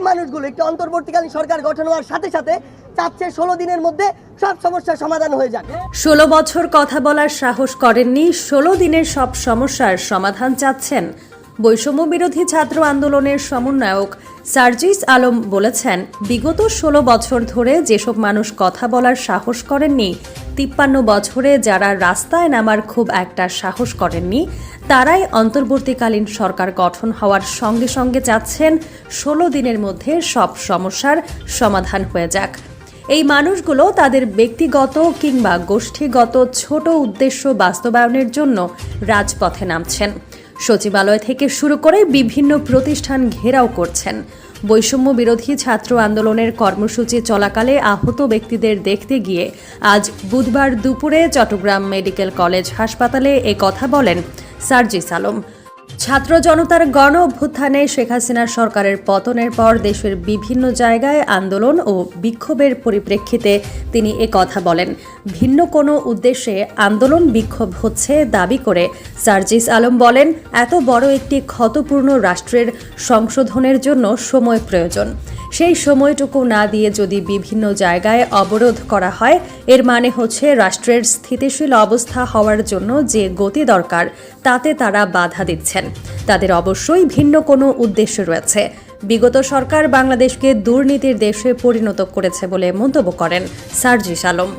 এই মানুষগুলো একটি অন্তর্বর্তীকালীন সরকার গঠন হওয়ার সাথে সাথে চাচ্ছে ষোলো দিনের মধ্যে সব সমস্যার সমাধান হয়ে যাক। ষোলো বছর কথা বলার সাহস করেননি, ষোলো দিনের সব সমস্যার সমাধান চাচ্ছেন বৈষম্য বিরোধী ছাত্র আন্দোলনের সমন্বয়ক সার্জিস আলম বলেছেন, বিগত ষোলো বছর ধরে যেসব মানুষ কথা বলার সাহস করেননি, তিপ্পান্ন বছরে যারা রাস্তায় নামার খুব একটা সাহস করেননি, তারাই অন্তর্বর্তীকালীন সরকার গঠন হওয়ার সঙ্গে সঙ্গে চাচ্ছেন ষোলো দিনের মধ্যে সব সমস্যার সমাধান হয়ে যাক। এই মানুষগুলো তাদের ব্যক্তিগত কিংবা গোষ্ঠীগত ছোট উদ্দেশ্য বাস্তবায়নের জন্য রাজপথে নামছেন। সচিবালয় থেকে শুরু করে বিভিন্ন প্রতিষ্ঠান ঘেরাও করছেন। বৈষম্য বিরোধী ছাত্র আন্দোলনের কর্মসূচি চলাকালে আহত ব্যক্তিদের দেখতে গিয়ে আজ বুধবার দুপুরে চট্টগ্রাম মেডিকেল কলেজ হাসপাতালে কথা বলেন সার্জিস আলম। ছাত্র জনতার গণ অভ্যুত্থানে শেখ হাসিনার সরকারের পতনের পর দেশের বিভিন্ন জায়গায় আন্দোলন ও বিক্ষোভের পরিপ্রেক্ষিতে তিনি এ কথা বলেন। ভিন্ন কোনো উদ্দেশ্যে আন্দোলন বিক্ষোভ হচ্ছে দাবি করে সার্জিস আলম বলেন, এত বড় একটি ক্ষতপূর্ণ রাষ্ট্রের সংশোধনের জন্য সময় প্রয়োজন। সেই সময়টুকু না দিয়ে যদি বিভিন্ন জায়গায় অবরোধ করা হয়, এর মানে হচ্ছে রাষ্ট্রের স্থিতিশীল অবস্থা হওয়ার জন্য যে গতি দরকার, তাতে তারা বাধা দিচ্ছেন। তাদের অবশ্যই ভিন্ন কোনো উদ্দেশ্য রয়েছে। বিগত সরকার বাংলাদেশকে দুর্নীতির দেশে পরিণত করেছে বলে মন্তব্য করেন সার্জিস আলম।